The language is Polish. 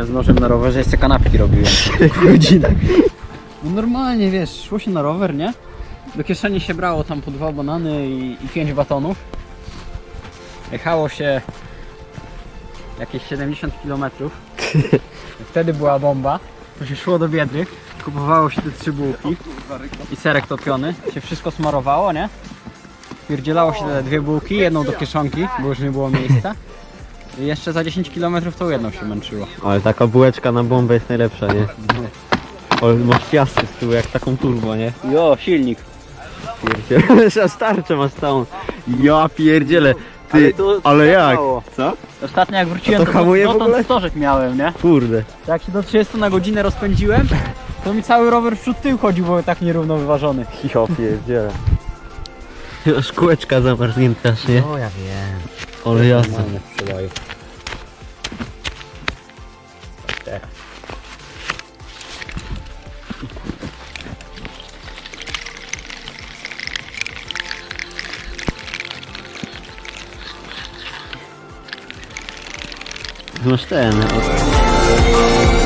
nożem na rowerze jeszcze kanapki robiłem. Godzinę. No normalnie, wiesz, szło się na rower, nie? Do kieszeni się brało tam po dwa banany i, i pięć batonów. Jechało się jakieś 70 km. Wtedy była bomba. To się szło do Biedrych, kupowało się te trzy bułki i serek topiony. Się wszystko smarowało, nie? Pierdzielało się te dwie bułki, jedną do kieszonki, bo już nie było miejsca. Jeszcze za 10 km to jedną się męczyło. Ale taka bułeczka na bombę jest najlepsza, nie? O, masz piasty z tyłu jak taką turbo, nie? Jo, silnik. Pierdziele, aż tarczę masz całą. Ja pierdzielę. Ty, ale, to jak? Co? Ostatnio jak wróciłem, A to to, hamuje w dotąd ogóle? stożek miałem, nie? Kurde. Jak się do 30 na godzinę rozpędziłem, to mi cały rower w przód tył chodził, bo tak nierówno wyważony. Ja pierdziele. Aż kółeczka zamarznięte aż, nie? O ja wiem. Ale jasne. sprzedaję. Teraz. Masz ten. o-